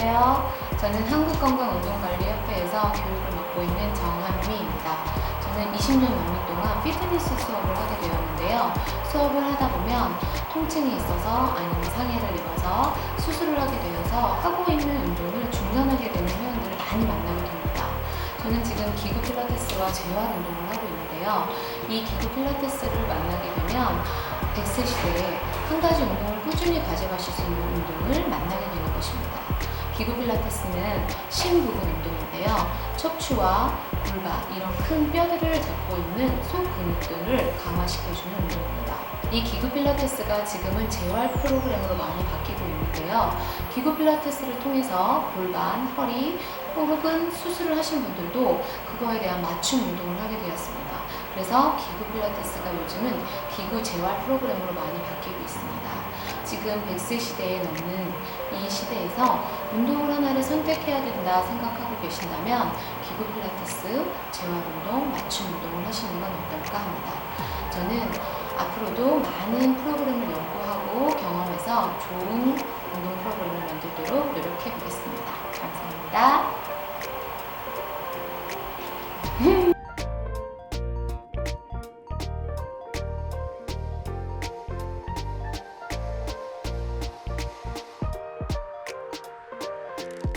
안녕하세요. 저는 한국건강운동관리협회에서 교육을 맡고 있는 정한미입니다. 저는 20년 넘게 동안 피트니스 수업을 하게 되었는데요. 수업을 하다 보면 통증이 있어서 아니면 상해를 입어서 수술을 하게 되어서 하고 있는 운동을 중단하게 되는 회원들을 많이 만나게 됩니다. 저는 지금 기구 필라테스와 재활 운동을 하고 있는데요. 이 기구 필라테스를 만나게 되면 100세 시대에 한 가지 운동을 꾸준히 가져가실 수 있는 운동을 만나게 되는 것입니다. 기구 필라테스는 심 부분 운동인데요. 척추와 골반 이런 큰 뼈들을 잡고 있는 속 근육들을 강화시켜주는 운동입니다. 이 기구 필라테스가 지금은 재활 프로그램으로 많이 바뀌고 있는데요. 기구 필라테스를 통해서 골반, 허리 혹은 수술을 하신 분들도 그거에 대한 맞춤 운동을 하게 되었습니다. 그래서 기구 필라테스가 요즘은 기구 재활 프로그램으로 많이 바뀌고 있습니다. 지금 100세 시대에 넘는 이 시대에서 운동을 하나를 선택해야 된다 생각하고 계신다면 기구 필라테스, 재활 운동, 맞춤 운동을 하시는 건 어떨까 합니다. 저는 앞으로도 많은 프로그램을 연구하고 경험해서 좋은 운동 프로그램을 만들도록